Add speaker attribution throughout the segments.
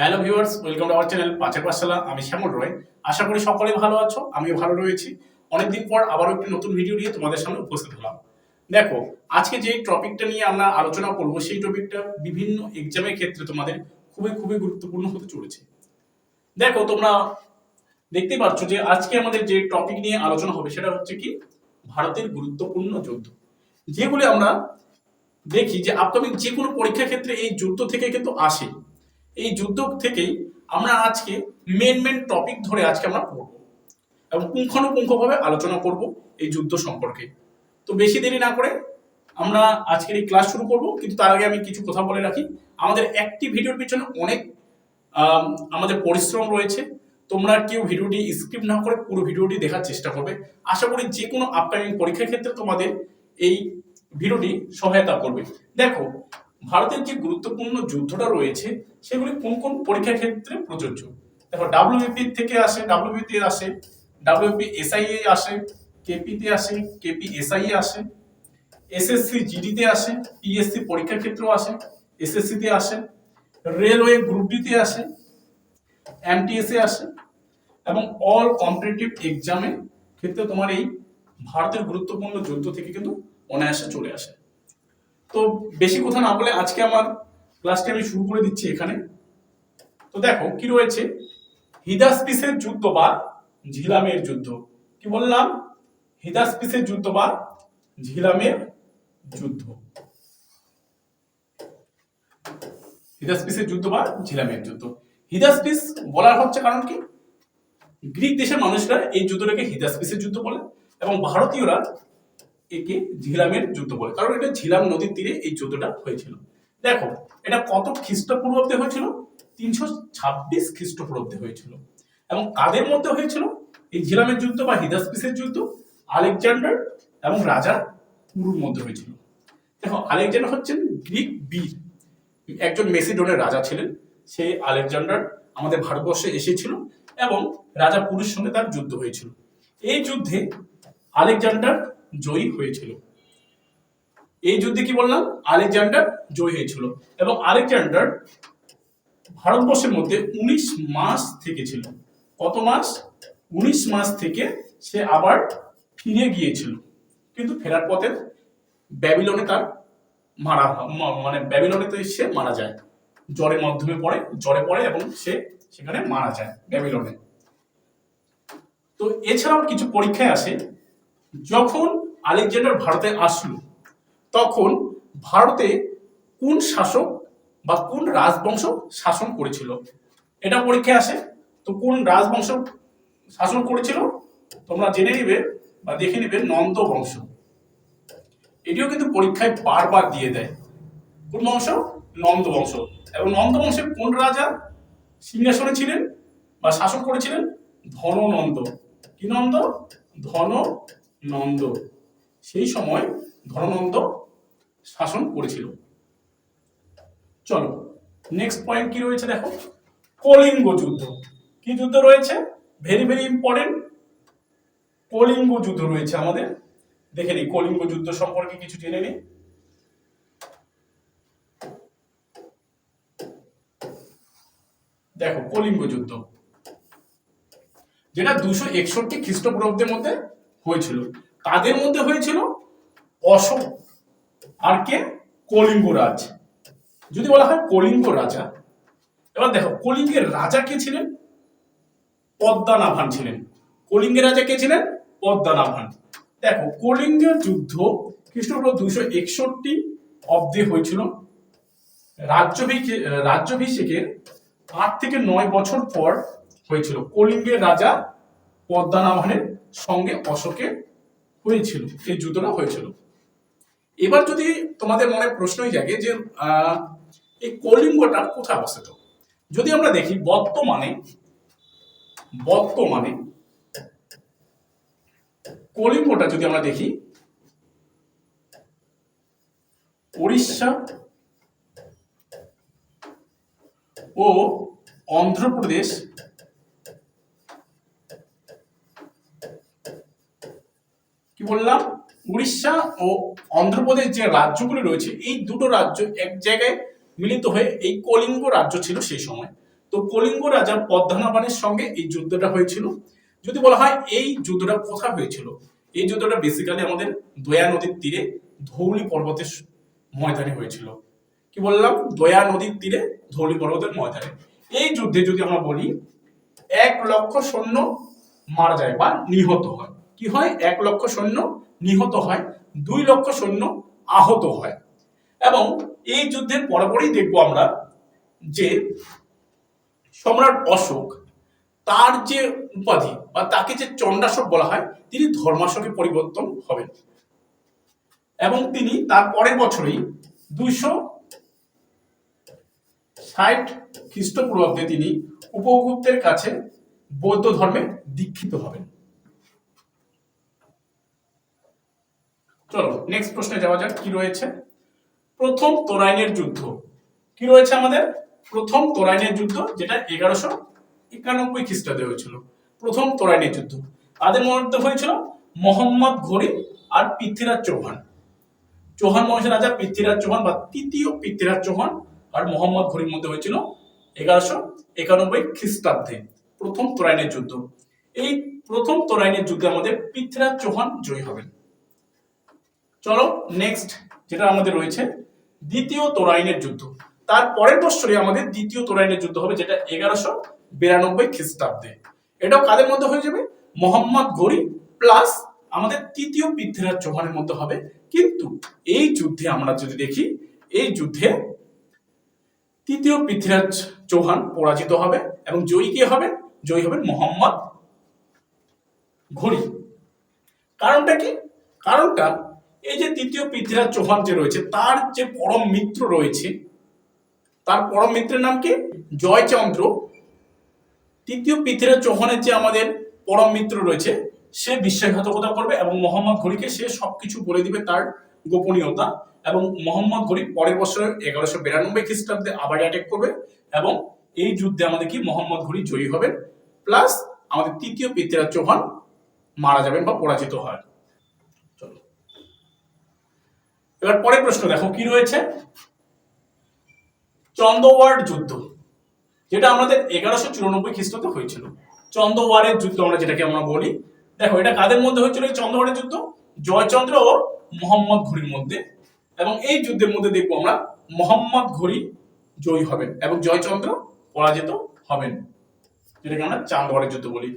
Speaker 1: Hello viewers welcome to our channel পাঁচের পাঠশালা আমি শ্যামল রয় আশা করি সকলে ভালো আছো, আমিও ভালো রয়েছি। অনেকদিন পর আবারও একটি নতুন ভিডিও নিয়ে তোমাদের সামনে উপস্থিত হলাম। দেখো, আজকে যে টপিকটা নিয়ে আমরা আলোচনা করব, সেই টপিকটা বিভিন্ন এক্সামের ক্ষেত্রে তোমাদের খুবই খুবই গুরুত্বপূর্ণ হতে চলেছে। দেখো, তোমরা দেখতেই পাচ্ছ যে আজকে আমাদের যে টপিক নিয়ে আলোচনা হবে, সেটা হচ্ছে কি? ভারতের গুরুত্বপূর্ণ যুদ্ধ। যেগুলি আমরা দেখি যে আপকামিং যে কোনো পরীক্ষার ক্ষেত্রে এই যুদ্ধ থেকে কিন্তু আসে। এই যুদ্ধ থেকেই আমরা আজকে মেন মেন টপিক ধরে আজকে আমরা পড়ব এবং পুঙ্খানুপুঙ্খভাবে আলোচনা করব এই যুদ্ধ সম্পর্কে। তো বেশি দেরি না করে আমরা আজকের এই ক্লাস শুরু করব, কিন্তু তার আগে আমি কিছু কথা বলে রাখি। আমাদের একটি ভিডিওর পিছনে অনেক আমাদের পরিশ্রম রয়েছে। তোমরা কেউ ভিডিওটি স্কিপ না করে পুরো ভিডিওটি দেখার চেষ্টা করবে। আশা করি যে কোনো আপকামিং পরীক্ষার ক্ষেত্রে তোমাদের এই ভিডিওটি সহায়তা করবে। দেখো ভারতের যে গুরুত্বপূর্ণ যুদ্ধটা রয়েছে, সেগুলি কোন কোন পরীক্ষা ক্ষেত্রে প্রযোজ্য? দেখো ডাব্লিউবিপি থেকে আসে ডাব্লিউবিতে আসে ডাব্লিউপি এসআইএ আসে কেপিতে আসে কেপি এসআইএ আসে এসএসসি জিডিতে আসে পিএসসি পরীক্ষার ক্ষেত্রেও আসে এসএসসিতে আসে, রেলওয়ে গ্রুপ ডিতে আসে এমটিএসে আসে, এবং অল কম্পিটিটিভ এক্সামের ক্ষেত্রে তোমার এই ভারতের গুরুত্বপূর্ণ যুদ্ধ থেকে কিন্তু অনায়াসে চলে আসে। তো বেশি কথা না বলে আজকে আমার ক্লাসটি আমি শুরু করে দিচ্ছি এখানে। তো দেখো কি রয়েছে? হিদাসপিসের যুদ্ধ বা ঝিলামের যুদ্ধ। কি বললাম? হিদাসপিসের যুদ্ধ বা ঝিলামের যুদ্ধ। হিদাসপিসের যুদ্ধ বা ঝিলামের যুদ্ধ। হিদাসপিস বলার হচ্ছে কারণ কি? গ্রিক দেশের মানুষরা এই যুদ্ধটাকে হিদাসপিসের যুদ্ধ বলে এবং ভারতীয়রা একে ঝিলামের যুদ্ধ বলে। কারণ এটা ঝিলাম নদীর তীরে এই যুদ্ধটা হয়েছিল। দেখো, এটা কত খ্রিস্টপূর্বাব্দে হয়েছিল? তিনশো ছাব্বিশ খ্রিস্টপূর্বাব্দে হয়েছিল। এবং কাদের মধ্যে হয়েছিল? এই ঝিলামের যুদ্ধ বা হিদাসপিসের যুদ্ধ, আলেকজান্ডার এবং রাজা পুরুর মধ্যে হয়েছিল। দেখো, আলেকজান্ডার হচ্ছেন গ্রিক বীর। একজন মেসিডোনের রাজা ছিলেন। সেই আলেকজান্ডার আমাদের ভারতবর্ষে এসেছিল এবং রাজা পুরুর সঙ্গে তার যুদ্ধ হয়েছিল। এই যুদ্ধে আলেকজান্ডার জয়ী হয়েছিল। এই যুদ্ধে কি বললাম? আলেকজান্ডার জয়ী হয়েছিল। এবং আলেকজান্ডার ভারতবর্ষের মধ্যে উনিশ মাস থেকে ছিল কত মাস? উনিশ মাস থেকে সে আবার ফিরে গিয়েছিল। কিন্তু ফেরার পথে ব্যাবিলনে তার মারা মানে ব্যাবিলনেতে সে মারা যায়। জ্বরের মাধ্যমে পড়ে, জ্বরে পড়ে এবং সে সেখানে মারা যায় ব্যাবিলনে। তো এছাড়াও কিছু পরীক্ষায় আসে যখন আলেকজান্ডার ভারতে আসলো, তখন ভারতে কোন শাসক বা কোন রাজবংশ শাসন করেছিল? এটা পরীক্ষায় আসে। তো কোন রাজবংশ শাসন করেছিল? তোমরা জেনে নিবে বা দেখে নিবে নন্দ বংশ। এটিও কিন্তু পরীক্ষায় বারবার দিয়ে দেয়। কোন বংশ? নন্দ বংশ। এবং নন্দ বংশের কোন রাজা সিংহাসনে ছিলেন বা শাসন করেছিলেন? ধননন্দ। কি নন্দ? ধন নন্দ। সেই সময় ধননন্দ শাসন করেছিল। চলো নেক্সট পয়েন্ট কি রয়েছে দেখো? কলিঙ্গ যুদ্ধ। কি যুদ্ধ রয়েছে? ভেরি ভেরি ইম্পর্টেন্ট কলিঙ্গ যুদ্ধ রয়েছে আমাদের। দেখে নিই, কলিঙ্গ যুদ্ধ সম্পর্কে কিছু জেনে নিই। দেখো, কলিঙ্গ যুদ্ধ। যেটা দুশো একষট্টি খ্রিস্টপূর্বাব্দের মধ্যে হয়েছিল। কাদের মধ্যে হয়েছিল? অশোক আর কে? কলিঙ্গ রাজ। যদি বলা হয় কলিঙ্গ রাজা, এবার দেখো, কলিঙ্গের রাজা কে ছিলেন? পদ্মানাভান ছিলেন। কলিঙ্গের রাজা কে ছিলেন? পদ্মানাভান। দেখো, কলিঙ্গের যুদ্ধ খ্রিস্টপূর্ব দুইশো একষট্টি অব্দে হয়েছিল। রাজ্যভিষে- রাজ্যভিষেকের আট থেকে নয় বছর পর হয়েছিল। কলিঙ্গের রাজা পদ্মানাভানের সঙ্গে অশোকের হয়েছিল এই যুদ্ধটা হয়েছিল। এবার যদি তোমাদের মনে প্রশ্নই জাগে যে এই কলিঙ্গটা কোথায় অবস্থিত? যদি আমরা দেখি বর্তমানে বর্তমানে কলিঙ্গটা যদি আমরা দেখি উড়িষ্যা ও অন্ধ্রপ্রদেশ কি বললাম? উড়িষ্যা ও অন্ধ্রপ্রদেশ যে রাজ্যগুলি রয়েছে, এই দুটো রাজ্য এক জায়গায় মিলিত হয়ে এই কলিঙ্গ রাজ্য ছিল সেই সময়। তো কলিঙ্গ রাজা পদ্মনাভানের সঙ্গে এই যুদ্ধটা হয়েছিল। যদি বলা হয় এই যুদ্ধটা কোথায় হয়েছিল? এই যুদ্ধটা বেসিক্যালি আমাদের দয়া নদীর তীরে ধৌলি পর্বতের ময়দানে হয়েছিল। কি বললাম? দয়া নদীর তীরে ধৌলি পর্বতের ময়দানে। এই যুদ্ধে যদি আমরা বলি, এক লক্ষ সৈন্য মারা যায় বা নিহত হয়। কি হয়? এক লক্ষ সৈন্য নিহত হয়, দুই লক্ষ সৈন্য আহত হয়। এবং এই যুদ্ধের পরপরই দেখব আমরা যে সম্রাট অশোক তার যে উপাধি বা তাকে যে চণ্ডাশোক বলা হয়, তিনি ধর্মাশোকে পরিবর্তন হবেন। এবং তিনি তার পরের বছরই দুইশো ষাট খ্রিস্টপূর্বাব্দে তিনি উপগুপ্তের কাছে বৌদ্ধ ধর্মে দীক্ষিত হবেন। চলো নেক্সট প্রশ্নে যাওয়া যাক, কি রয়েছে? প্রথম তোরাইনের যুদ্ধ। কি রয়েছে আমাদের? প্রথম তোরাইনের যুদ্ধ, যেটা এগারোশো একানব্বই খ্রিস্টাব্দে হয়েছিল। প্রথম তোরাইনের যুদ্ধ। তাদের মধ্যে হয়েছিল? মোহাম্মদ ঘড়ি আর পৃথ্বীরাজ চৌহান। চৌহান বংশের রাজা পৃথ্বীরাজ চৌহান বা তৃতীয় পৃথ্বীরাজ চৌহান আর মোহাম্মদ ঘড়ির মধ্যে হয়েছিল এগারোশো একানব্বই খ্রিস্টাব্দে প্রথম তোরাইনের যুদ্ধ। এই প্রথম তোরাইনের যুদ্ধে আমাদের পৃথ্বীরাজ চৌহান জয়ী হবেন। চলো নেক্সট যেটা আমাদের রয়েছে, দ্বিতীয় তোরাইনের যুদ্ধ। তার পরের বছরে আমাদের দ্বিতীয় তোরাইনের যুদ্ধ হবে, যেটা এগারোশো বিরানব্বই খ্রিস্টাব্দে। এটাও কাদের মধ্যে হয়ে যাবে? মোহাম্মদ গরি প্লাস আমাদের তৃতীয় পৃথ্বীরাজ চৌহানের মধ্যে হবে। কিন্তু এই যুদ্ধে আমরা যদি দেখি, এই যুদ্ধে তৃতীয় পৃথ্বীরাজ চৌহান পরাজিত হবে এবং জয়ী কে হবে? জয়ী হবেন মোহাম্মদ ঘড়ি। কারণটা কি? কারণটা এই যে তৃতীয় পৃথ্বীরাজ চৌহান যে রয়েছে, তার যে পরম মিত্র রয়েছে, তার পরম মিত্রের নাম কি? জয়চন্দ্র। তৃতীয় পৃথ্বীরাজ চৌহানের যে আমাদের পরম মিত্র রয়েছে, সে বিশ্বাসঘাতকতা করবে এবং মোহাম্মদ ঘড়িকে সে সবকিছু বলে দিবে তার গোপনীয়তা এবং মোহাম্মদ ঘড়ি পরের বছর এগারোশো বিরানব্বই খ্রিস্টাব্দে আবার অ্যাটেক করবে এবং এই যুদ্ধে আমাদের কি? মোহাম্মদ ঘড়ি জয়ী হবেন প্লাস আমাদের তৃতীয় পৃথ্বীরাজ চৌহান মারা যাবেন বা পরাজিত হয় চলো এবার পরের প্রশ্ন দেখো, কি রয়েছে? চন্দ্রওয়ার যুদ্ধ, যেটা আমাদের এগারোশো চুরানব্বই খ্রিস্টাব্দে হয়েছিল। চন্দ্রওয়ারের যুদ্ধ আমরা যেটাকে আমরা বলি, দেখো এটা কাদের মধ্যে হয়েছিল? চন্দ্রওয়ারের যুদ্ধ, জয়চন্দ্র ও মোহাম্মদ ঘড়ির মধ্যে। এবং এই যুদ্ধের মধ্যে দেখব আমরা, মোহাম্মদ ঘুরি জয়ী হবেন এবং জয়চন্দ্র পরাজিত হবেন, যেটাকে আমরা চান্দওয়ারের যুদ্ধ বলি।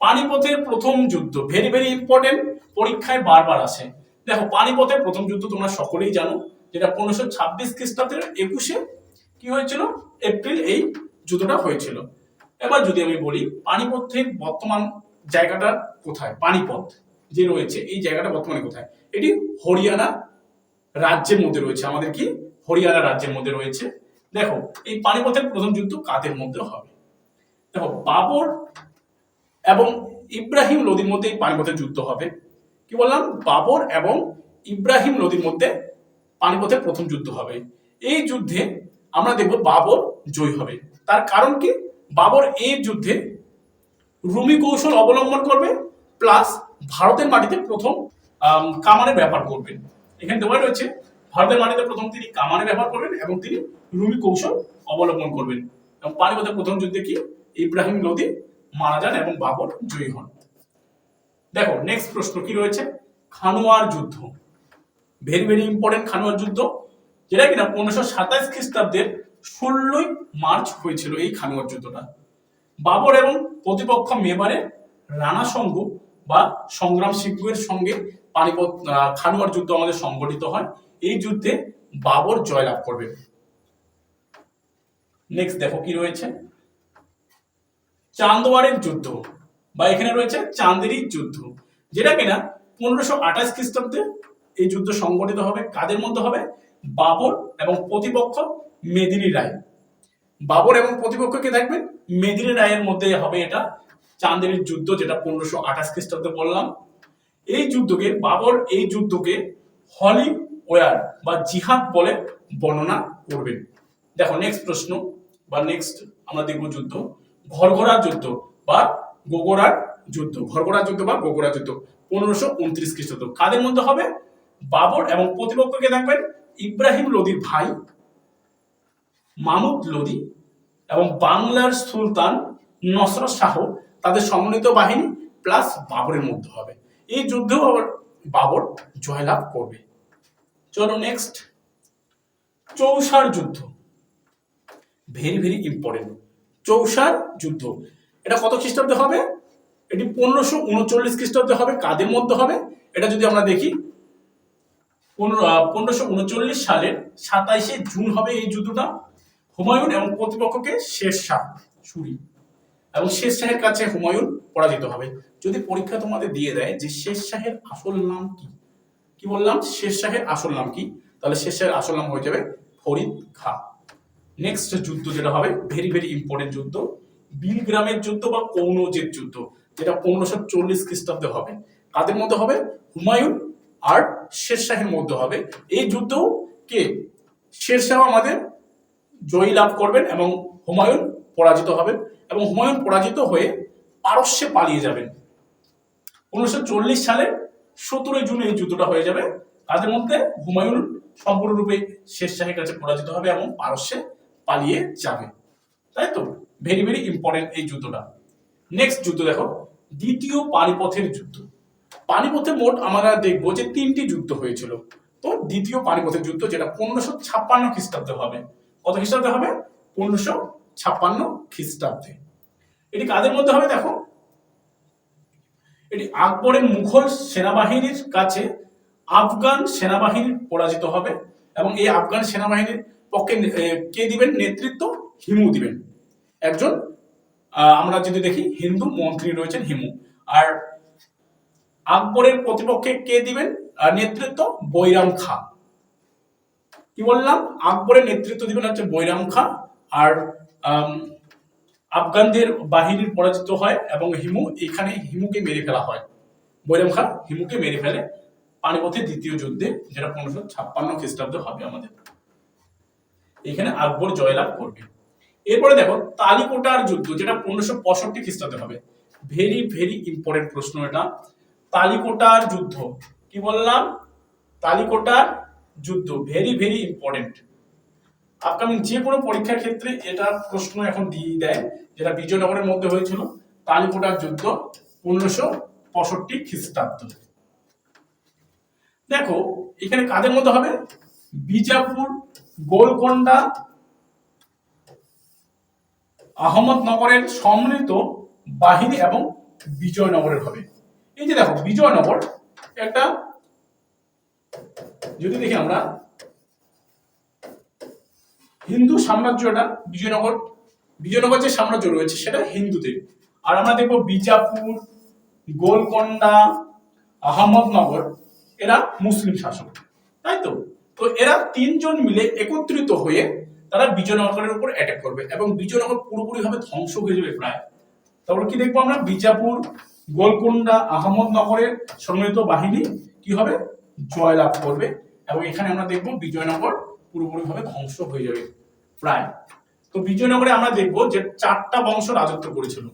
Speaker 1: পানিপথের প্রথম যুদ্ধ ভেরি ভেরি ইম্পর্টেন্ট পরীক্ষায় বারবার আসে। দেখো, পানিপথের প্রথম যুদ্ধ তোমরা সকলেই জানো, যেটা পনেরোশো ছাব্বিশ খ্রিস্টাব্দের একুশে কি হয়েছিল? এপ্রিল এই যুদ্ধটা হয়েছিল। এবার যদি আমি বলি, পানিপথের বর্তমান জায়গাটা কোথায়? পানিপথ যে রয়েছে, এই জায়গাটা বর্তমানে কোথায়? এটি হরিয়ানা রাজ্যের মধ্যে রয়েছে। আমাদের কি? হরিয়ানা রাজ্যের মধ্যে রয়েছে। দেখো, এই পানিপথের প্রথম যুদ্ধ কাদের মধ্যে হবে? দেখো, বাবর এবং ইব্রাহিম লোদির মধ্যে এই পানিপথের যুদ্ধ হবে। কি বললাম? বাবর এবং ইব্রাহিম নদীর মধ্যে পানিপথের প্রথম যুদ্ধ হবে। এই যুদ্ধে আমরা দেখব বাবর জয়ী হবে। তার কারণ কি? বাবর এই যুদ্ধে রুমি কৌশল অবলম্বন করবে, প্লাস ভারতের মাটিতে প্রথম কামানের ব্যবহার করবেন। এখানে দেওয়া রয়েছে, ভারতের মাটিতে প্রথম তিনি কামানের ব্যবহার করবেন এবং তিনি রুমি কৌশল অবলম্বন করবেন। এবং পানিপথের প্রথম যুদ্ধে কি? ইব্রাহিম লোদি মারা যান এবং বাবর জয়ী হন। দেখো নেক্সট প্রশ্ন কি রয়েছে? খানোয়ার যুদ্ধ। ভেরি ভেরি ইম্পর্টেন্ট খানোয়ার যুদ্ধ। যেটা কিনা পনেরোশো সাতাইশ খ্রিস্টাব্দের ষোলোই মার্চ হয়েছিল এই খানোয়ার যুদ্ধটা। বাবর এবং প্রতিপক্ষ মেবারে রানা সঙ্গ বা সংগ্রাম সিংহের সঙ্গে পানিপথ আহ, খানোয়ার যুদ্ধ আমাদের সংগঠিত হয়। এই যুদ্ধে বাবর জয়লাভ করবে। নেক্সট দেখো কি রয়েছে? চান্দোয়ারের যুদ্ধ। বা এখানে রয়েছে চান্দেরির যুদ্ধ, যেটা কিনা পনেরোশো আঠাশ খ্রিস্টাব্দে এই যুদ্ধ সংগঠিত হবে, কাদের মধ্যে হবে? বাবর এবং প্রতিপক্ষ মেদিনী রায়। বাবর এবং প্রতিপক্ষ কে মেদিনী রায়ের মধ্যে হবে এটা চান্দেরির যুদ্ধ, যেটা পনেরোশো আঠাশ খ্রিস্টাব্দে বললাম। এই যুদ্ধকে, বাবর এই যুদ্ধকে হলি ওয়ার বা জিহাদ বলে বর্ণনা করবেন। দেখো নেক্সট প্রশ্ন বা নেক্সট আমরা দেখব যুদ্ধ। ঘরঘরার যুদ্ধ বা গোগরার যুদ্ধ ঘরঘরার যুদ্ধ বা গোগরা যুদ্ধ, পনেরোশো উনত্রিশ খ্রিস্টাব্দ। কাদের মধ্যে হবে? বাবর এবং প্রতিপক্ষকে থাকবেন ইব্রাহিম লোদির ভাই, মামুদ লোদি এবং বাংলার সুলতান নসরত শাহ, তাদের সমন্বিত বাহিনী প্লাস বাবরের মধ্যে হবে। এই যুদ্ধেও আবার বাবর জয়লাভ করবে। চলো নেক্সট চৌসার যুদ্ধ। ভেরি ভেরি ইম্পর্টেন্ট চৌসার যুদ্ধ। এটা কত খ্রিস্টাব্দে হবে? এটি পনেরোশো উনচল্লিশ খ্রিস্টাব্দে হবে, কাদের মধ্যে হবে? এটা যদি আমরা দেখি, পনেরো পনেরোশো উনচল্লিশ সালের সাতাইশে জুন হবে এই যুদ্ধটা। হুমায়ুন এবং প্রতিপক্ষকে শের শাহ সুরি এবং শের শাহের কাছে হুমায়ুন পরাজিত হবে। যদি পরীক্ষা তোমাদের দিয়ে দেয় যে শের শাহের আসল নাম কি? কি বললাম? শের শাহের আসল নাম কি? তাহলে শের শাহের আসল নাম হয়ে যাবে ফরিদ খা। নেক্সট যুদ্ধ যেটা হবে ভেরি ভেরি ইম্পর্টেন্ট যুদ্ধ। বিলগ্রামের যুদ্ধ বা কৌনজের যুদ্ধ, যেটা পনেরোশো চল্লিশ খ্রিস্টাব্দে হবে। কাদের মধ্যে হবে? হুমায়ুন আর শের শাহের মধ্যে হবে। এই যুদ্ধও কে? শের শাহ আমাদের জয়ী লাভ করবেন এবং হুমায়ুন পরাজিত হবেন এবং হুমায়ুন পরাজিত হয়ে পারস্যে পালিয়ে যাবেন। উনিশশো চল্লিশ সালে সতেরোই জুন এই যুদ্ধটা হয়ে যাবে। তাদের মধ্যে? হুমায়ুন সম্পূর্ণরূপে শেষ শাহের কাছে পরাজিত হবে এবং পারস্যে পালিয়ে যাবে। তাই তো? ভেরি ভেরি ইম্পর্টেন্ট এই যুদ্ধটা। নেক্সট যুদ্ধ দেখো। দ্বিতীয় পানিপথের যুদ্ধ। পানিপথে মোট আমরা দেখব যে তিনটি যুদ্ধ হয়েছিল। তো দ্বিতীয় পানিপথের যুদ্ধ যেটা পনেরোশো ছাপ্পান্ন খ্রিস্টাব্দে হবে। কত খ্রিস্টাব্দে হবে? পনেরোশো ছাপ্পান্ন খ্রিস্টাব্দে। এটি কাদের মধ্যে হবে দেখো? এটি আকবরের মুঘল সেনাবাহিনীর কাছে আফগান সেনাবাহিনী পরাজিত হবে এবং এই আফগান সেনাবাহিনীর পক্ষে কে দিবেন? নেতৃত্ব হিমু দিবেন। একজন আমরা যদি দেখি, হিন্দু মন্ত্রী রয়েছেন হিমু। আর আকবরের প্রতিপক্ষে কে দিবেন? নেতৃত্ব বৈরাম খা। কি বললাম? আকবরের নেতৃত্ব দিবেন হচ্ছে বৈরাম খা। আর আফগানদের বাহিনীর পরাজিত হয় এবং হিমু এখানে হিমুকে মেরে ফেলা হয়। বৈরাম খা হিমুকে মেরে ফেলে পানিপথের দ্বিতীয় যুদ্ধে, যেটা পনেরোশো ছাপ্পান্ন খ্রিস্টাব্দে হবে আমাদের। এখানে আকবর জয়লাভ করবে। এরপরে দেখো, তালিকোটার যুদ্ধ, যেটা পনেরোশো পঁয়ষট্টি খ্রিস্টাব্দে হবে। ভেরি ভেরি ইম্পর্টেন্ট প্রশ্ন এটা। তালিকোটার যুদ্ধ, কি বললাম? তালিকোটার যুদ্ধ ভেরি ভেরি ইম্পর্টেন্ট আপকামিং যে কোনো পরীক্ষার ক্ষেত্রে এটা প্রশ্ন এখন দিয়ে দেয়, যেটা বিজয়নগরের মধ্যে হয়েছিল। তালিকোটার যুদ্ধ, পনেরোশো পঁয়ষট্টি খ্রিস্টাব্দ। দেখো, এখানে কাদের মধ্যে হবে? বিজাপুর, গোলকোন্ডা আহমদনগরের সম্মিলিত বাহিনী এবং বিজয়নগরের হবে। এই যে দেখো বিজয়নগর একটা, যদি দেখি আমরা, হিন্দু সাম্রাজ্যটা বিজয়নগর বিজয়নগর যে সাম্রাজ্য রয়েছে, সেটা হিন্দুদের। আর আমরা দেখব বিজাপুর, গোলকোন্ডা আহমদনগর এরা মুসলিম শাসক। তাই তো? তো এরা তিনজন মিলে একত্রিত হয়ে তারা বিজয়নগরের উপর অ্যাটাক করবে এবং বিজয়নগর পুরোপুরি ভাবে ধ্বংস হয়ে যাবে প্রায়। তারপর কি দেখব আমরা? বিজাপুর গোলকোন্ডা আহমদনগরের সম্মিলিত বাহিনী কি হবে? জয়লাভ করবে এবং এখানে আমরা দেখব বিজয়নগর পুরোপুরি ভাবে ধ্বংস হয়ে যাবে প্রায়। তো বিজয়নগরে আমরা দেখব যে চারটা বংশ রাজত্ব করেছিল।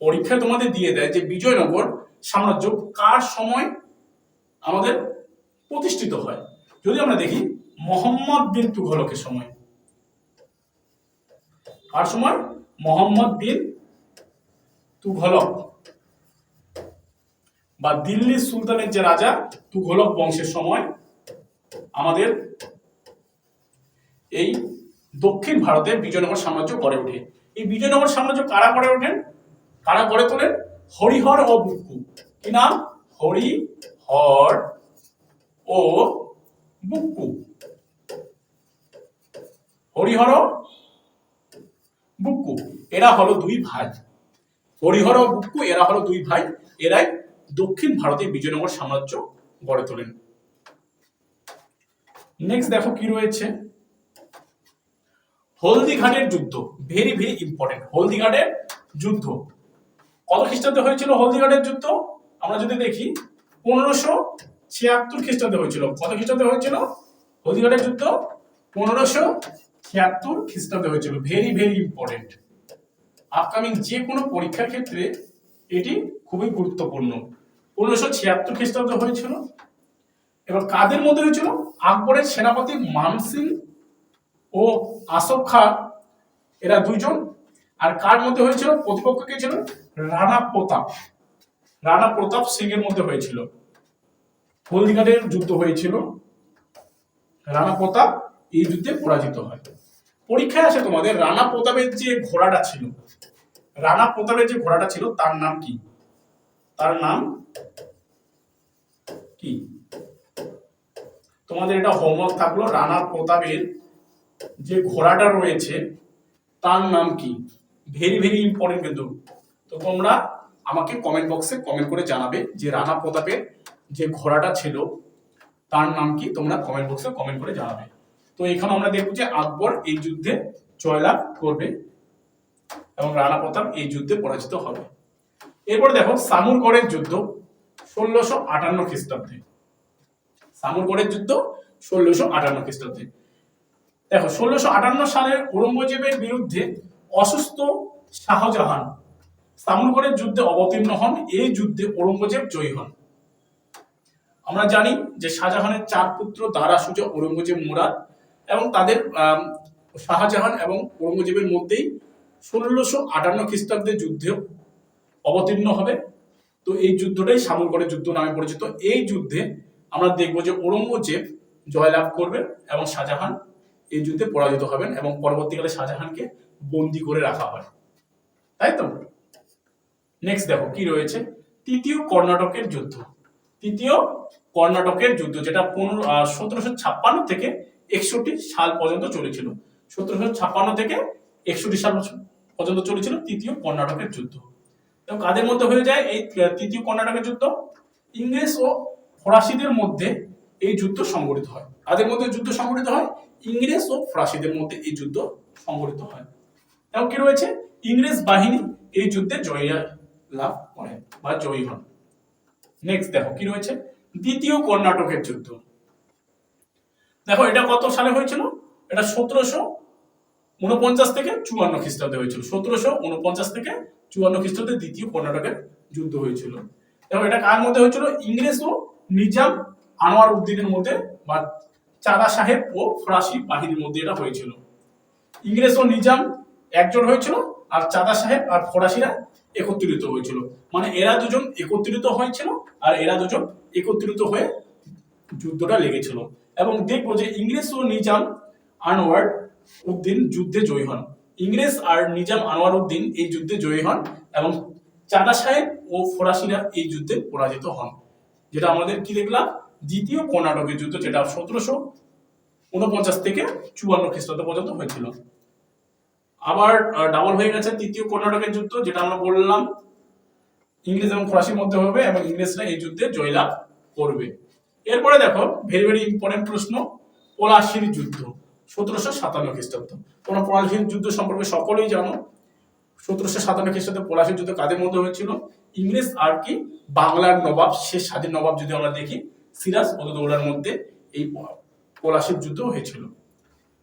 Speaker 1: পরীক্ষায় তোমাদের দিয়ে দেয় যে বিজয়নগর সাম্রাজ্য কার সময় আমাদের প্রতিষ্ঠিত হয়। যদি আমরা দেখি মোহাম্মদ বিন তুঘলকের সময়। কার সময় মোহাম্মদ বিন তুঘলক। বা দিল্লি সুলতানের যে রাজা, তুঘলক বংশের সময় আমাদের এই দক্ষিণ ভারতে বিজয়নগর সাম্রাজ্য গড়ে ওঠে। এই বিজয়নগর সাম্রাজ্য কারা গড়ে ওঠেন? কারা গড়ে তোলেন? হরিহর ও বুকু। কি নাম? হরিহর ও বুক্কু হরিহর বুক্কু এরা হলো দুই ভাই। হরিহর বুক্কু এরা হলো দুই ভাই, এরাই দক্ষিণ ভারতে বিজয়নগর সাম্রাজ্য গড়ে তোলেন। নেক্সট দেখো কি রয়েছে। হলদিঘাটের যুদ্ধ ভেরি ভেরি ইম্পর্টেন্ট হলদিঘাটের যুদ্ধ। কত খ্রিস্টাব্দে হয়েছিল হলদিঘাটের যুদ্ধ? আমরা যদি দেখি, পনেরোশো ছিয়াত্তর খ্রিস্টাব্দে হয়েছিল। কত খ্রিস্টাব্দে হয়েছিল হলদিঘাটের যুদ্ধ? পনেরোশো ছিয়াত্তর খ্রিস্টাব্দে হয়েছিল। ভেরি ভেরি ইম্পর্টেন্ট আপকামিং যে কোনো পরীক্ষার ক্ষেত্রে এটি খুবই গুরুত্বপূর্ণ। পনেরোশো ছিয়াত্তর খ্রিস্টাব্দে হয়েছিল। এবার কাদের মধ্যে হয়েছিল? আকবরের সেনাপতি মানসিং ও আসফ খাঁ এরা দুইজন। আর কার মধ্যে হয়েছিল? প্রতিপক্ষ কে ছিল? রানা প্রতাপ। রানা প্রতাপ সিং এর মধ্যে হয়েছিল। হলদিঘাটের যুদ্ধ হয়েছিল। রানা প্রতাপ এই যুদ্ধে পরাজিত হয়। পরীক্ষায় আসে তোমাদের, রানা প্রতাপের যে ঘোড়াটা ছিল, রানা প্রতাপের যে ঘোড়াটা ছিল, তার নাম কি? তার নাম কি? তোমাদের এটা হোমওয়ার্ক থাকল, রানা প্রতাপের যে ঘোড়াটা রয়েছে, তার নাম কি? ভেরি ভেরি ইম্পর্টেন্ট কিন্তু। তো তোমরা আমাকে কমেন্ট বক্সে কমেন্ট করে জানাবে যে রানা প্রতাপের যে ঘোড়াটা ছিল, তার নাম কি? তোমরা কমেন্ট বক্সে কমেন্ট করে জানাবে। তো এখানে আমরা দেখব যে আকবর এই যুদ্ধে জয়লাভ করবে এবং রানা প্রতাপ এই যুদ্ধে পরাজিত হবে। এরপর দেখো সামুরগড়ের যুদ্ধ ষোলোশো আটান্ন খ্রিস্টাব্দে। সামুরগড়ের যুদ্ধ ষোলোশো আটান্ন খ্রিস্টাব্দে। দেখো ষোলোশো আটান্ন সালের ঔরঙ্গজেবের বিরুদ্ধে অসুস্থ শাহজাহান সামুরগড়ের যুদ্ধে অবতীর্ণ হন, এই যুদ্ধে ঔরঙ্গজেব জয়ী হন। আমরা জানি যে শাহজাহানের চার পুত্র দারা সুজা ঔরঙ্গজেব মুরাদ এবং তাদের শাহজাহান এবং ঔরঙ্গজেবের মধ্যেই ষোলোশো আটান্ন খ্রিস্টাব্দের যুদ্ধে অবতীর্ণ হবে। তো এই যুদ্ধটাই সামুরগড়ের যুদ্ধ নামে পরিচিত। এই যুদ্ধে আমরা দেখব যে ঔরঙ্গজেব জয়লাভ করবে এবং শাহজাহান এই যুদ্ধে পরাজিত হবেন এবং পরবর্তীকালে শাহজাহানকে বন্দি করে রাখা হয়। তাই তো? নেক্সট দেখো কি রয়েছে। তৃতীয় কর্ণাটকের যুদ্ধ। তৃতীয় কর্ণাটকের যুদ্ধ যেটা পনেরো সতেরোশো ছাপ্পান্ন থেকে একষট্টি সাল পর্যন্ত চলেছিল। সতেরোশো ছাপ্পান্ন থেকে একষট্টি সাল পর্যন্ত চলেছিল তৃতীয় কর্ণাটকের যুদ্ধ। এবং কাদের মধ্যে হয়ে যায় এই তৃতীয় কর্ণাটকের যুদ্ধ? ইংরেজ ও ফরাসিদের মধ্যে এই যুদ্ধ সংগঠিত হয়। কাদের মধ্যে যুদ্ধ সংগঠিত হয়? ইংরেজ ও ফরাসিদের মধ্যে এই যুদ্ধ সংগঠিত হয়। এবং কি রয়েছে? ইংরেজ বাহিনী এই যুদ্ধে জয় লাভ করে বা জয়ী হন। নেক্সট দেখো, কি রয়েছে? দ্বিতীয় কর্ণাটকের যুদ্ধ। দেখো, এটা কত সালে হয়েছিল? এটা সতেরোশো উনপঞ্চাশ থেকে চুয়ান্ন খ্রিস্টাব্দে হয়েছিল। সতেরোশো উনপঞ্চাশ থেকে চুয়ান্ন খ্রিস্টাব্দে দ্বিতীয় কর্ণাটকের যুদ্ধ হয়েছিল। এবং এটা কার মধ্যে হয়েছিল? ইংরেজ ও নিজাম আনোয়ার উদ্দিনের মধ্যে বা চাঁদা সাহেব ও ফরাসি বাহিনীর মধ্যে এটা হয়েছিল। ইংরেজ ও নিজাম একজন হয়েছিল আর চাঁদা সাহেব আর ফরাসিরা একত্রিত হয়েছিল। মানে এরা দুজন একত্রিত হয়েছিল আর এরা দুজন একত্রিত হয়ে যুদ্ধটা লেগেছিল। এবং দেখব যে ইংরেজ ও নিজাম আনোয়ার উদ্দিন যুদ্ধে জয়ী হন। ইংরেজ আর নিজাম আনোয়ার উদ্দিন এই যুদ্ধে জয়ী হন এবং চাঁদা সাহেব ও ফরাসিরা এই যুদ্ধে পরাজিত হন। যেটা আমাদের কি দেখলাম? দ্বিতীয় কর্ণাটকের যুদ্ধ, যেটা সতেরোশো উনপঞ্চাশ থেকে চুয়ান্ন খ্রিস্টাব্দ পর্যন্ত হয়েছিল। আবার ডাবল হয়ে গেছে তৃতীয় কর্ণাটকের যুদ্ধ, যেটা আমরা বললাম ইংরেজ এবং ফরাসির মধ্যে হবে এবং ইংরেজরা এই যুদ্ধে জয়লাভ করবে। এরপরে দেখো ভেরি ভেরি ইম্পর্টেন্ট প্রশ্ন, পলাশির যুদ্ধ, সতেরোশো সাতান্ন খ্রিস্টাব্দ। তোমরা পলাশির যুদ্ধ সম্পর্কে সকলেই জানো। সতেরোশো সাতান্ন খ্রিস্টাব্দে পলাশির যুদ্ধ কাদের মধ্যে হয়েছিল? ইংরেজ আর কি, বাংলার নবাব শেষ স্বাধীন নবাব যদি আমরা দেখি, সিরাজ উদ্দৌলার মধ্যে এই পলাশির যুদ্ধ হয়েছিল।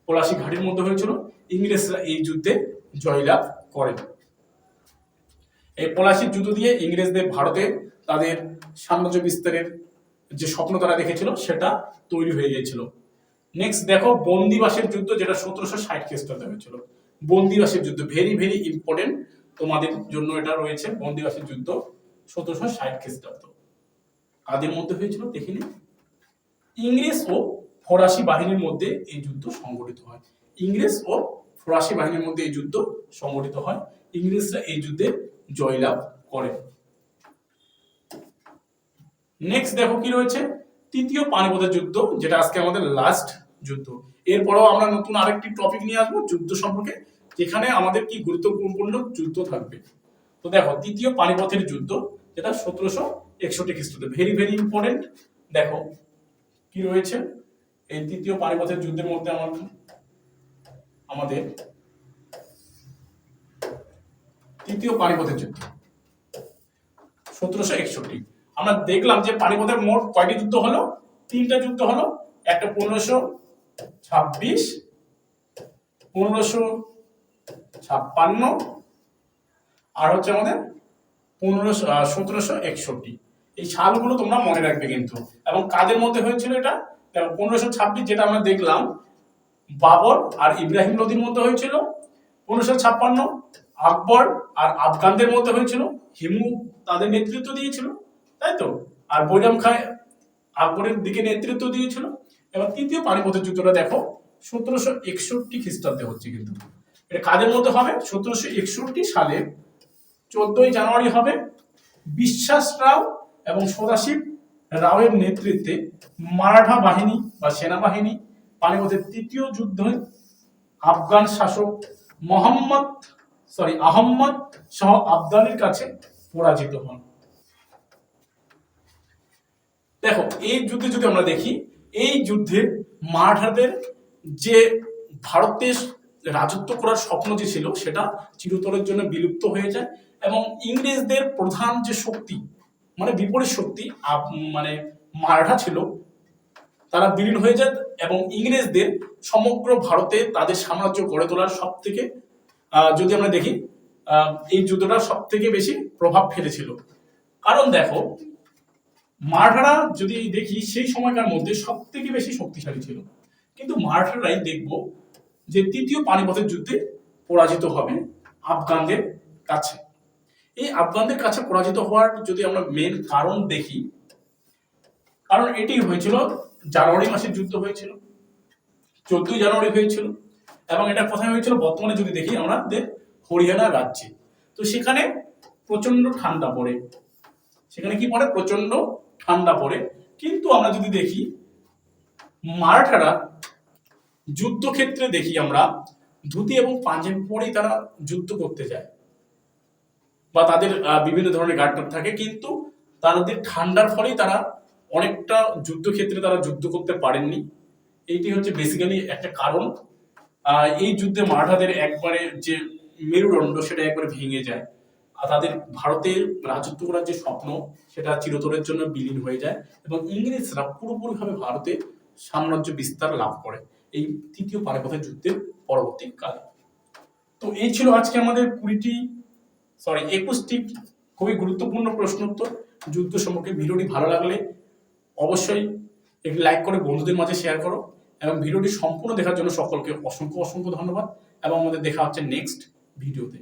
Speaker 1: পলাশি ঘাটির মধ্যে হয়েছিল, ইংরেজরা এই যুদ্ধে জয়লাভ করেন। এই পলাশির যুদ্ধ দিয়ে ইংরেজদের ভারতে তাদের সাম্রাজ্য বিস্তারের যে স্বপ্ন তারা দেখেছিল, সেটা তৈরি হয়ে গিয়েছিল। নেক্সট দেখো, বন্দিবাসের যুদ্ধ, যেটা সতেরোশো ষাট খ্রিস্টাব্দে হয়েছিল। বন্দিবাসের যুদ্ধ ভেরি ভেরি ইম্পর্টেন্ট তোমাদের জন্য এটা রয়েছে, বন্দিবাসের যুদ্ধ সতেরোশো ষাট খ্রিস্টাব্দ। কাদের মধ্যে হয়েছিল দেখিনি? ইংরেজ ও ফরাসি বাহিনীর মধ্যে এই যুদ্ধ সংগঠিত হয়। ইংরেজ ও ফরাসি বাহিনীর মধ্যে এই যুদ্ধ সংগঠিত হয়। ইংরেজরা এই যুদ্ধে জয়লাভ করে। নেক্সট দেখো কি রয়েছে? তৃতীয় পানিপথের যুদ্ধ, যেটা আজকে আমাদের লাস্ট যুদ্ধ। এরপরেও আমরা নতুন আরেকটি টপিক নিয়ে আসব, যুদ্ধ সম্পর্কে, যেখানে আমাদের কি গুরুত্বপূর্ণ যুদ্ধ থাকবে। তো দেখো তৃতীয় পানিপথের যুদ্ধ, যেটা সতেরোশো একষট্টি খ্রিস্টাব্দে। ভেরি ভেরি ইম্পর্টেন্ট দেখো, কি রয়েছে? এই তৃতীয় পানিপথের যুদ্ধের মধ্যে আমাদের আমাদের তৃতীয় পানিপথের যুদ্ধ। সতেরোশো একষট্টি। আমরা দেখলাম যে পানিপথের মোট কয়টি যুদ্ধ হলো? তিনটা যুদ্ধ হলো। একটা পনেরোশো ছাব্বিশ, পনেরোশো ছাপ্পান্ন, আর হচ্ছে আমাদের পনেরোশো সতেরোশো একষট্টি। এই সালগুলো তোমরা মনে রাখবে কিন্তু। এবং কাদের মধ্যে হয়েছিল এটা? পনেরোশো ছাব্বিশ যেটা আমরা দেখলাম, বাবর আর ইব্রাহিম লোদির মধ্যে হয়েছিল। পনেরোশো ছাপ্পান্ন, আকবর আর আফগানদের মধ্যে হয়েছিল। হিমু তাদের নেতৃত্ব দিয়েছিল। তাই তো? আর বৈরাম খাঁ আকবরের দিকে নেতৃত্ব দিয়েছিল। এবার তৃতীয় পানিপথের যুদ্ধটা দেখো, সতেরোশো একষট্টি খ্রিস্টাব্দে হচ্ছে কিন্তু। এটা কাদের মধ্যে হবে? সতেরোশো একষট্টি সালে চোদ্দই জানুয়ারি হবে। বিশ্বাস রাও এবং সদাশিব রাওয়ের নেতৃত্বে মারাঠা বাহিনী বা সেনাবাহিনী পানিপথের তৃতীয় যুদ্ধে আফগান শাসক মোহাম্মদ সরি আহম্মদ শাহ আফগানের কাছে পরাজিত হন। দেখো, এই যুদ্ধে যদি আমরা দেখি, এই যুদ্ধে মারাঠাদের যে ভারতের রাজত্ব করার স্বপ্ন যে ছিল, সেটা চিরতরের জন্য বিলুপ্ত হয়ে যায় এবং ইংরেজদের প্রধান যে শক্তি মানে বিপরীত শক্তি মানে মারাঠা ছিল, তারা বিলীন হয়ে যায় এবং ইংরেজদের সমগ্র ভারতে তাদের সাম্রাজ্য গড়ে তোলার সব থেকে যদি আমরা দেখি এই যুদ্ধটা সব থেকে বেশি প্রভাব ফেলেছিল। কারণ দেখো মারাঠারা যদি দেখি, সেই সময়কার মধ্যে সব থেকে বেশি শক্তিশালী ছিল। কিন্তু মারাঠারাই দেখব যে তৃতীয় পানিপথের যুদ্ধে পরাজিত হবে আফগানদের কাছে। এই আফগানদের কাছে পরাজিত হওয়ার যদি আমরা মেন কারণ দেখি, কারণ এটি হয়েছিল, জানুয়ারি মাসের যুদ্ধ হয়েছিল, চোদ্দই জানুয়ারি হয়েছিল, এবং এটা কোথায় হয়েছিল, বর্তমানে যদি দেখি আমাদের হরিয়ানা রাজ্যে। তো সেখানে প্রচণ্ড ঠান্ডা পড়ে। সেখানে কি পড়ে? প্রচণ্ড ঠান্ডা পড়ে। কিন্তু আমরা যদি দেখি, মারাঠারা যুদ্ধক্ষেত্রে দেখি আমরা, ধুতি এবং পাঞ্জাবি পরেই তারা যুদ্ধ করতে যায়। বা তাদের বিভিন্ন ধরনের গার্ড থাকে, কিন্তু তাদের ঠান্ডার ফলেই তারা অনেকটা যুদ্ধক্ষেত্রে তারা যুদ্ধ করতে পারেননি। এইটি হচ্ছে বেসিক্যালি একটা কারণ। এই যুদ্ধে মারাঠাদের একবারে যে মেরুদণ্ড, সেটা একবারে ভেঙে যায়। তাদের ভারতের রাজত্ব করার যে স্বপ্ন, সেটা চিরতরের জন্য বিলীন হয়ে যায় এবং ইংরেজরা পুরোপুরিভাবে ভারতে সাম্রাজ্য বিস্তার লাভ করে। এই তৃতীয় পানিপথের যুদ্ধের পরবর্তী কালে। তো এই ছিল আজকে আমাদের কুড়িটি সরি একুশটি খুবই গুরুত্বপূর্ণ প্রশ্ন উত্তর। যুদ্ধ সম্পর্কে ভিডিওটি ভালো লাগলে অবশ্যই একটি লাইক করে বন্ধুদের মাঝে শেয়ার করো এবং ভিডিওটি সম্পূর্ণ দেখার জন্য সকলকে অসংখ্য অসংখ্য ধন্যবাদ এবং আমাদের দেখা হচ্ছে নেক্সট ভিডিওতে।